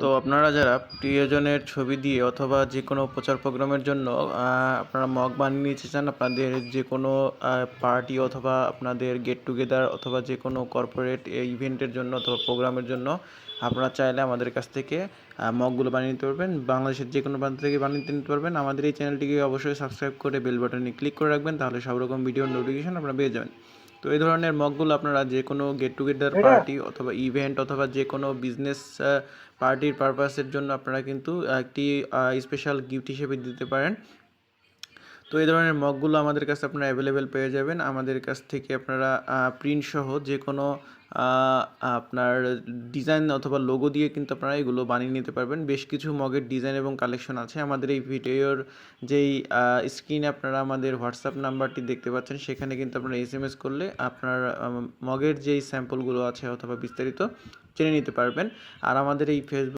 তো আপনারা যারা প্রিয়জনের ছবি দিয়ে অথবা যে কোনো প্রচার প্রোগ্রামের জন্য আপনারা মগ বানিয়ে নিতে চান, আপনাদের যে কোনো পার্টি অথবা আপনাদের গেট টুগেদার অথবা যে কোনো কর্পোরেট ইভেন্টের জন্য অথবা প্রোগ্রামের জন্য আপনারা চাইলে আমাদের কাছ থেকে মগগুলো বানিয়ে নিতে পারবেন। বাংলাদেশের যে কোনো প্রান্ত থেকে বানিয়ে নিতে পারবেন। আমাদের এই চ্যানেলটিকে অবশ্যই সাবস্ক্রাইব করে বেল বাটনে ক্লিক করে রাখবেন, তাহলে সব রকম ভিডিওর নোটিফিকেশন আপনারা পেয়ে যাবেন। তো এই ধরনের মগগুলো আপনারা যে কোনো গেট টুগেদার পার্টি অথবা ইভেন্ট অথবা যে কোনো বিজনেস পার্টির পারপাসের জন্য আপনারা কিন্তু একটি স্পেশাল গিফট হিসেবে দিতে পারেন। তো এই ধরনের মগগুলো আমাদের কাছে আপনারা অ্যাভেলেবেল পেয়ে যাবেন। আমাদের কাছ থেকে আপনারা প্রিন্ট সহ যে কোনো আপনার ডিজাইন অথবা লোগো দিয়ে কিন্তু আপনারা এগুলো বানিয়ে নিতে পারবেন। বেশ কিছু মগের ডিজাইন এবং কালেকশন আছে। আমাদের এই ভিডিওর যেই স্ক্রিনে আপনারা আমাদের হোয়াটসঅ্যাপ নাম্বারটি দেখতে পাচ্ছেন, সেখানে কিন্তু আপনারা এস এম এস করলে আপনার মগের যেই স্যাম্পলগুলো আছে অথবা বিস্তারিত জেনে নিতে পারবেন। আর আমাদের এই ফেসবুক